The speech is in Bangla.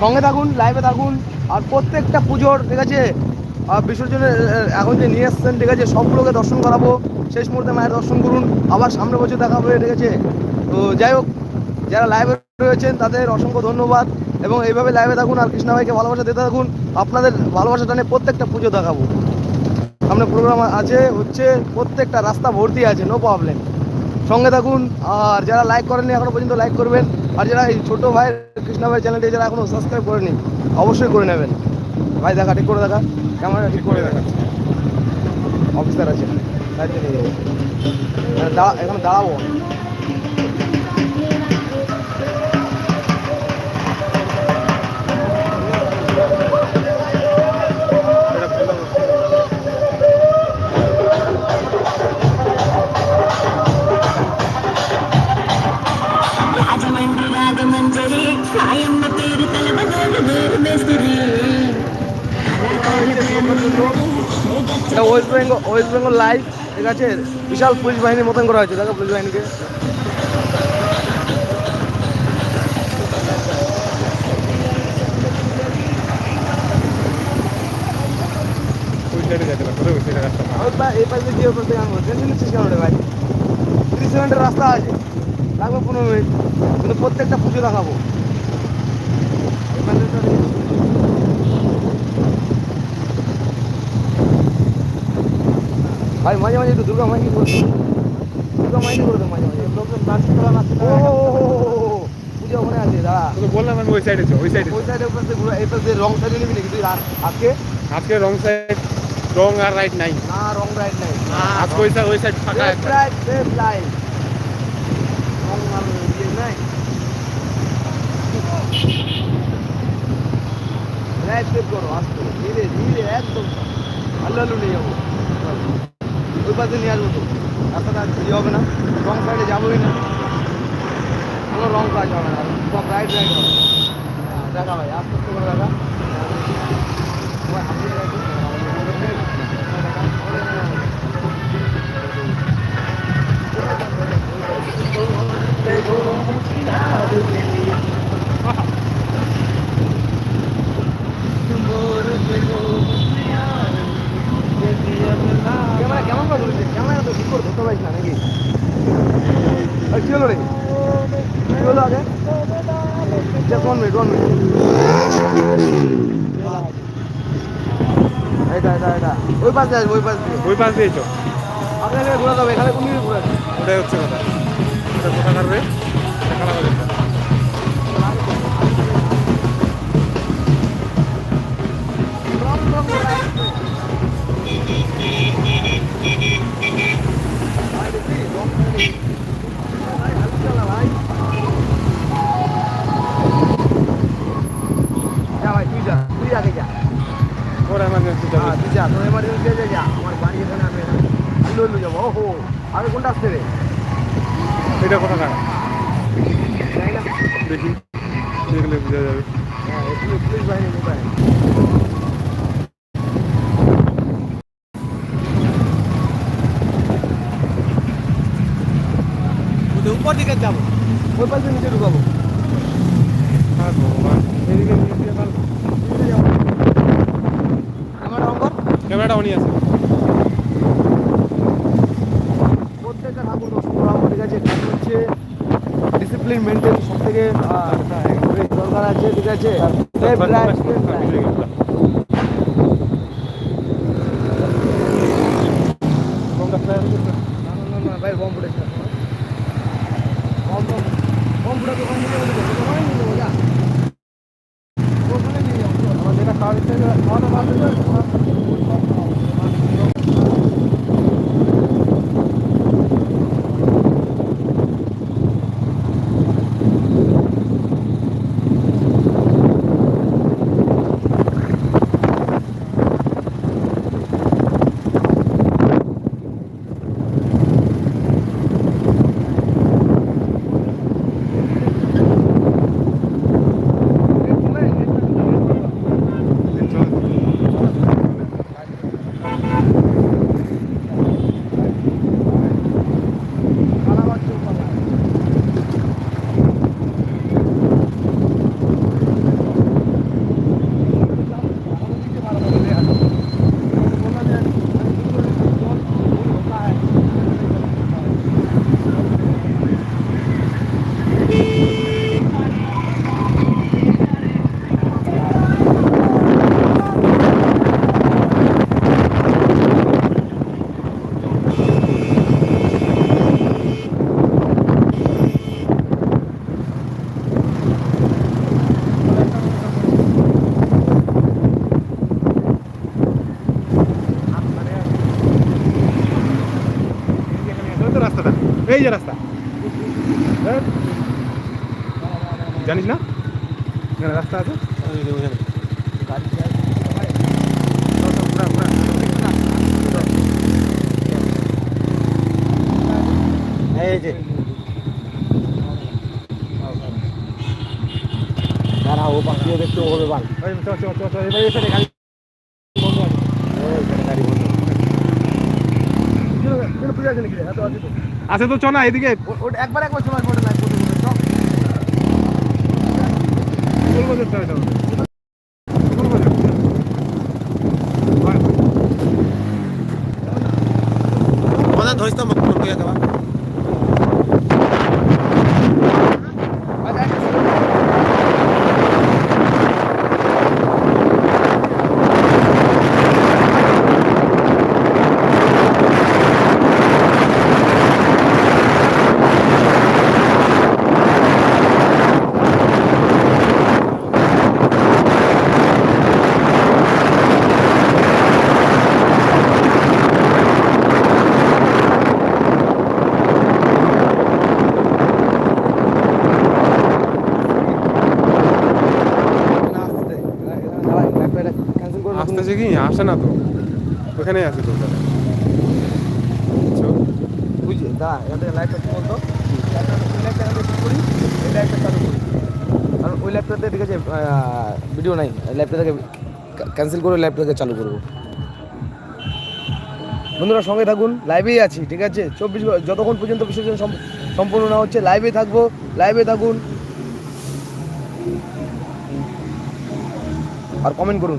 সঙ্গে থাকুন লাইভে থাকুন, আর প্রত্যেকটা পুজোর, ঠিক আছে? বিসর্জনের এখন যে নিয়ে এসছেন, ঠিক আছে, সবগুলোকে দর্শন করাবো। শেষ মুহূর্তে মায়ের দর্শন করুন, আবার সামনে বছর দেখা হবে, ঠিক আছে? তো যাই হোক, যারা লাইভে রয়েছেন, তাদের অসংখ্য ধন্যবাদ। এবং এইভাবে লাইভে থাকুন, আর কৃষ্ণা ভাইকে ভালোবাসা দিতে থাকুন, আপনাদের ভালোবাসা টানে প্রত্যেকটা পুজো দেখাবো। সামনে প্রোগ্রাম আছে, হচ্ছে, প্রত্যেকটা রাস্তা ভর্তি আছে নো প্রবলেম সঙ্গে থাকুন। আর যারা লাইক করেননি, এখনও পর্যন্ত লাইক করবেন। আর যারা এই ছোটো ভাই কৃষ্ণা ভাই চ্যানেলটি যারা এখনও সাবস্ক্রাইব করেনি, অবশ্যই করে নেবেন। ভাই, দেখা, ঠিক করে দেখা। ক্যামেরা ঠিক করে দেখা। অফিসার আছে। যাব। দাঁড়া এখানে দাঁড়াবো। రాజమండ్రి రాగమంజరి సాయమ్మ పేరు తలబదోడు దూరు మేస్త్రి এটা West Bengal West Bengal live ঠিক আছে বিশাল পুলিশ বাহিনীর মতন করা হয়েছে দেখো পুলিশ বাহিনীকে ওই সাইডে যেতে পারবো ওই সাইডে রাস্তা ওই পা- এই পাশে দিয়ে ওই পাশে আনবো টেনশন নিচ্ছিস কেন রে ভাই তিরিশ মিনিটের রাস্তা আছে লাগবে পনেরো মিনিট কিন্তু প্রত্যেকটা পুজো দেখাবো ভাই মাঝে মাঝে একটু দুর্গা মাইনি করে দুর্গা মাইনি করে দেবো মাঝে মাঝে। লোকজন। ও, ও, ও, ও, পুজো ওখানে আছে দাঁড়া। তো বললাম আমি ওই সাইডে ওই সাইডে ওই সাইডে পাশে ঘুরে এই পাশে রং সাইডে নিবি নাকি? তুই আজকে? আজকে রং সাইড রং আর রাইট নাই। না রং রাইড নাই। আজকে ওই সাইড ওই সাইড ফাঁকা একটা। রাইট লাইন রং আর নাই করো আস্তে ধীরে ধীরে একদম আল্লাহ নিয়ে যাব ওই পাশে আসব তো। রাস্তাটা ইয়ে হবে না। রং সাইডে যাবোই না। কোনো রং কাজ হবে না। সব রাইট রাইট হবে। হ্যাঁ, দেখা ভাই আস্তে করে দেখা কি হলো রে কি? হলো আগে। Just one minute one minute এটা এটা এটা। ওই পাশে আসবে ওই পাশে ওই পাশ দিয়ে আপনাকে ঘোরা যাবে এখানে কোন দিকে ঘোরা ওটাই হচ্ছে কথা। দেখলে বোঝা যাবে। হ্যাঁ পুলিশ বাহিনী কোথায় উপর দিকে যাব। ওই পাশে নিচে ঢুকাবো। ভগবান। এদিকে ভালো আমার অঙ্কর ক্যামেরাটা অনই আছে। প্রত্যেকটা ঠাকুর ঠিক আছে হচ্ছে ডিসিপ্লিন মেনটেন সব থেকে আছে ঠিক আছে Left, right, left, right. না, না, না, না, ভাই বম ফুটেছে না। বম বম বম ফুটে দোকান নিয়ে যাব জানিস না? রাস্তা আছে? এই যে। দাঁড়া ও পাখিও দেখতে হবে বাল। এই, চ চ চ চ এবার এসে গাড়ি বন্ধ আছে গাড়ি বন্ধ পুজো আছে নাকি রে? এত আছে তো। তো চ না এদিকে। ধরিস ওটা একবার একবার চলে আসব চল। বলব যেতে হবে তাহলে। বলব যেতে হবে। হয়। আমাদের ধরিস মুখ মুখে দেওয়া আচ্ছা, একটা ছোট- না, আসতে দে। দাঁড়া, লাইভটা এটা cancel করে রাখুন। আসতেছে কি আসে না তো? ওখানেই আছে তো দাঁড়া, এখান থেকে লাইভটা কি বলতো? এই লাইভটা চালু করি কারণ ওই লাইভটাতে ঠিক আছে ভিডিও নাই। থেকে ক্যান্সেল করে লাইভটাকে চালু করব। বন্ধুরা, সঙ্গে থাকুন লাইভেই আছি, ঠিক আছে? চব্বিশ যতক্ষণ পর্যন্ত বিসর্জন সম- সম্পূর্ণ না হচ্ছে লাইভে থাকব লাইভে থাকুন। আর কমেন্ট করুন।